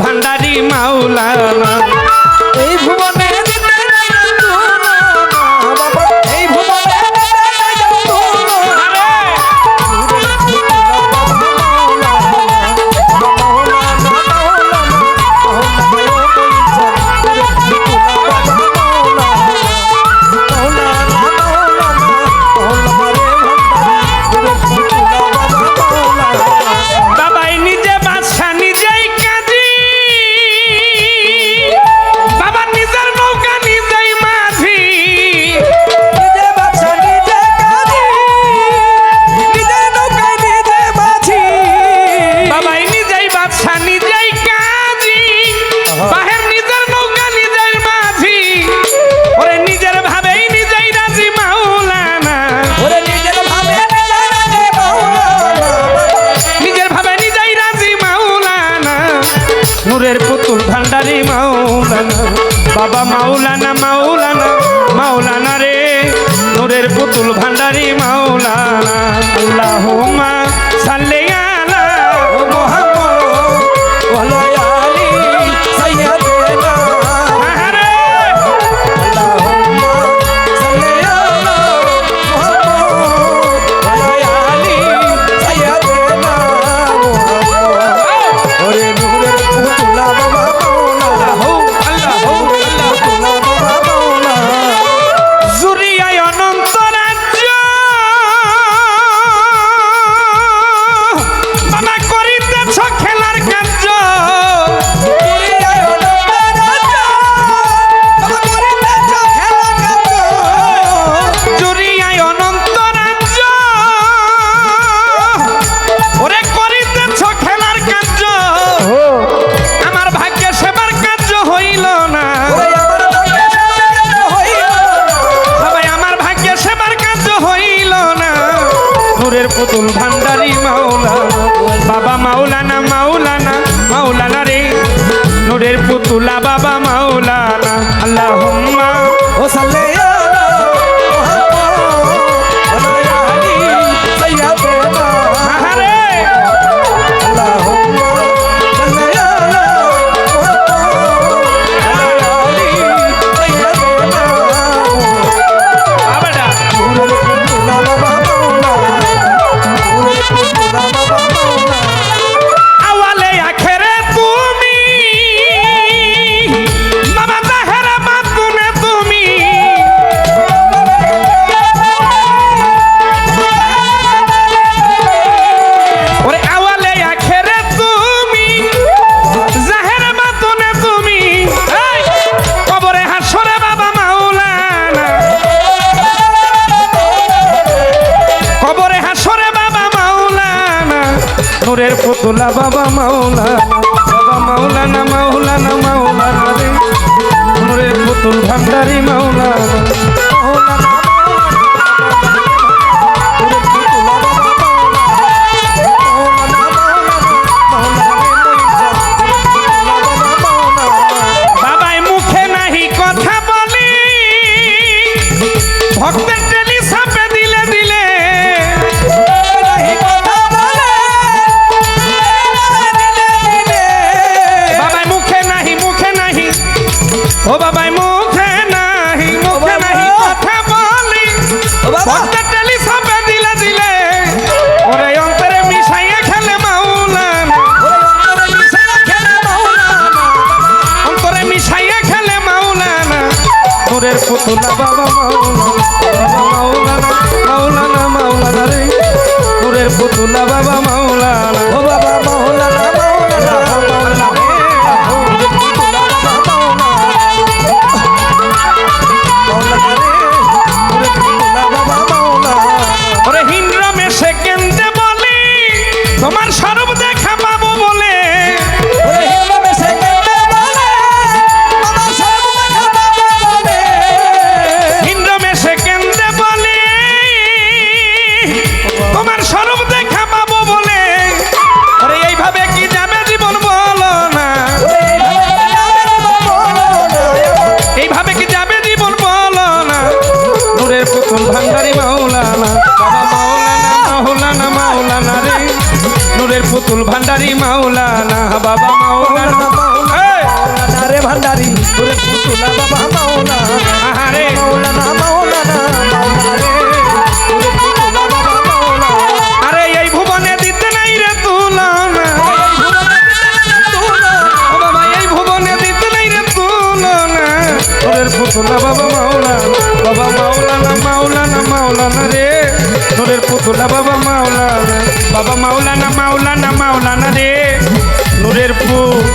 ভান্ডারি মাওলানা। দারি মাওলানা আল্লাহুমা সাল্লি অতুল ভান্ডারি মাওলানা। বাবা মাওলানা মাওলানা মাওলানা রে। নুরের পুতুলা বাবা নূরের পুতুলা, বাবা মাওলা বাবা মাওলা না মাওলা না মাওলা নূরের পুতুল ভান্ডারি মাওলা মাওলা না বাবা মা। পুতুল ভান্ডারি মাওলানা বাবা মাওলানা! মাওলানা রে ভান্ডারি পুতুলা বাবা মাওলানা। আহারে মাওলানা মাওলানা রে। আরে এই ভুবনে দিতে নাই রে তুলনা। বাবা এই ভুবনে দিতে নাই রে তুলনা। নূরের পুতুলা বাবা মাওলানা বাবা মাওলানা মাওলানা মাওলানা রে। নূরের পুতুলা বাবা বাবা মাওলানা রে নূরের বাবা